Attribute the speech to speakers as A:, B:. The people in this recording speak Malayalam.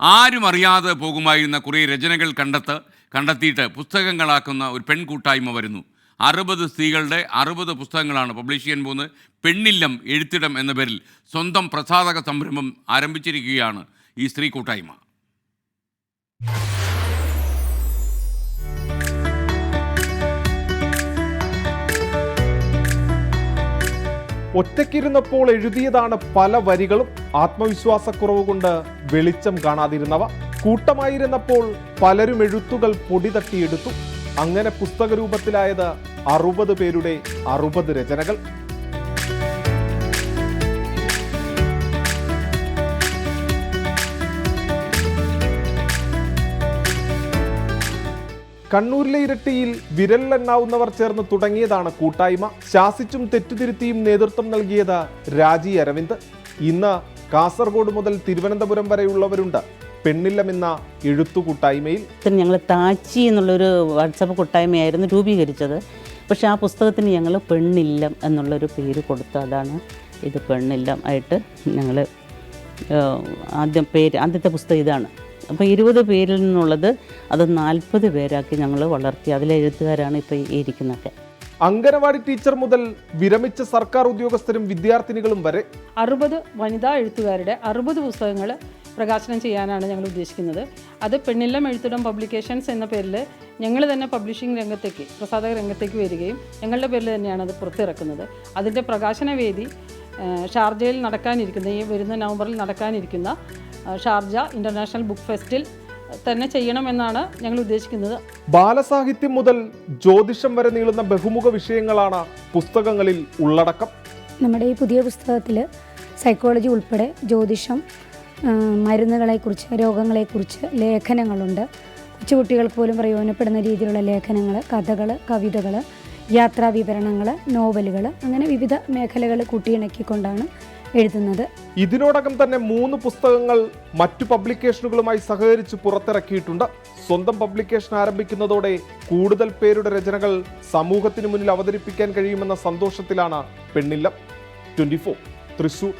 A: ആരും അറിയാതെ പോകുമായിരുന്ന കുറേ രചനകൾ കണ്ടെത്ത് കണ്ടെത്തിയിട്ട് പുസ്തകങ്ങളാക്കുന്ന ഒരു പെൺകൂട്ടായ്മ വരുന്നു. അറുപത് സ്ത്രീകളുടെ അറുപത് പുസ്തകങ്ങളാണ് പബ്ലിഷ് ചെയ്യാൻ പോകുന്നത്. പെണ്ണില്ലം എഴുത്തിടം എന്ന പേരിൽ സ്വന്തം പ്രസാധക സംരംഭം ആരംഭിച്ചിരിക്കുകയാണ് ഈ സ്ത്രീ കൂട്ടായ്മ.
B: ഒറ്റയ്ക്കിരുന്നപ്പോൾ എഴുതിയതാണ് പല വരികളും. ആത്മവിശ്വാസക്കുറവ് കൊണ്ട് വെളിച്ചം കാണാതിരുന്നവ. കൂട്ടമായിരുന്നപ്പോൾ പലരും എഴുത്തുകൾ പൊടി തട്ടിയെടുത്തു. അങ്ങനെ പുസ്തക രൂപത്തിലായത് അറുപത് പേരുടെ അറുപത് രചനകൾ. കണ്ണൂരിലെ ഇരട്ടിയിൽ വിരലിലെണ്ണാവുന്നവർ ചേർന്ന് തുടങ്ങിയതാണ് കൂട്ടായ്മ. ശാസിച്ചും തെറ്റുതിരുത്തിയും നേതൃത്വം നൽകിയത് രാജി അരവിന്ദ്. ഇന്ന് കാസർഗോഡ് മുതൽ തിരുവനന്തപുരം വരെയുള്ളവരുണ്ട്. പെണ്ണില്ലമെന്ന എഴുത്തു കൂട്ടായ്മയിൽ
C: ഞങ്ങൾ താച്ചി എന്നുള്ളൊരു വാട്സപ്പ് കൂട്ടായ്മയായിരുന്നു രൂപീകരിച്ചത്. പക്ഷെ ആ പുസ്തകത്തിന് ഞങ്ങൾ പെണ്ണില്ലം എന്നുള്ളൊരു പേര് കൊടുത്തു അതാണ് ഇത് പെണ്ണില്ലം ആയിട്ട് ഞങ്ങൾ ആദ്യം പേര് ആദ്യത്തെ പുസ്തകം ഇതാണ്. അപ്പോൾ ഇരുപത് പേരിൽ നിന്നുള്ളത് അത് നാൽപ്പത് പേരാക്കി ഞങ്ങൾ വളർത്തി. അതിലെ എഴുത്തുകാരാണ് ഇപ്പോൾ ഈ ഇരിക്കുന്നതൊക്കെ
B: അങ്കനവാടി ടീച്ചർ മുതൽ വിരമിച്ച സർക്കാർ ഉദ്യോഗസ്ഥരും വിദ്യാർത്ഥിനികളും വരെ
D: അറുപത് വനിതാ എഴുത്തുകാരുടെ അറുപത് പുസ്തകങ്ങൾ പ്രകാശനം ചെയ്യാനാണ് ഞങ്ങൾ ഉദ്ദേശിക്കുന്നത്. അത് പെണ്ണില്ലം എഴുത്തിടം പബ്ലിക്കേഷൻസ് എന്ന പേരിൽ ഞങ്ങൾ തന്നെ പബ്ലിഷിംഗ് രംഗത്തേക്ക് പ്രസാധക രംഗത്തേക്ക് വരികയും ഞങ്ങളുടെ പേരിൽ തന്നെയാണ് അത് പുറത്തിറക്കുന്നത്. അതിന്റെ പ്രകാശന വേദി ഷാർജയിൽ നടക്കാനിരിക്കുന്ന ഈ വരുന്ന നവംബറിൽ നടക്കാനിരിക്കുന്ന ഷാർജ ഇന്റർനാഷണൽ ബുക്ക് ഫെസ്റ്റിൽ തന്നെ ചെയ്യണമെന്നാണ് ഞങ്ങൾ ഉദ്ദേശിക്കുന്നത്.
B: ബാലസാഹിത്യം മുതൽ ജ്യോതിഷം വരെ നീളുന്ന ബഹുമുഖ വിഷയങ്ങളാണ് പുസ്തകങ്ങളിൽ ഉള്ളടക്കം.
E: നമ്മുടെ ഈ പുതിയ പുസ്തകത്തിൽ സൈക്കോളജി ഉൾപ്പെടെ ജ്യോതിഷം മരുന്നുകളെക്കുറിച്ച് രോഗങ്ങളെക്കുറിച്ച് ലേഖനങ്ങളുണ്ട്. കൊച്ചുകുട്ടികൾക്ക് പോലും പ്രയോജനപ്പെടുന്ന രീതിയിലുള്ള ലേഖനങ്ങൾ കഥകൾ കവിതകൾ യാത്രാ വിവരണങ്ങൾ നോവലുകൾ അങ്ങനെ വിവിധ മേഖലകൾ കൂട്ടിയിണക്കിക്കൊണ്ടാണ് എഴുതുന്നത്.
B: ഇതിനോടകം തന്നെ മൂന്ന് പുസ്തകങ്ങൾ മറ്റു പബ്ലിക്കേഷനുകളുമായി സഹകരിച്ച് പുറത്തിറക്കിയിട്ടുണ്ട്. സ്വന്തം പബ്ലിക്കേഷൻ ആരംഭിക്കുന്നതോടെ കൂടുതൽ പേരുടെ രചനകൾ സമൂഹത്തിന് മുന്നിൽ അവതരിപ്പിക്കാൻ കഴിയുമെന്ന സന്തോഷത്തിലാണ് പെണ്ണില്ലം. Twenty four. തൃശൂർ.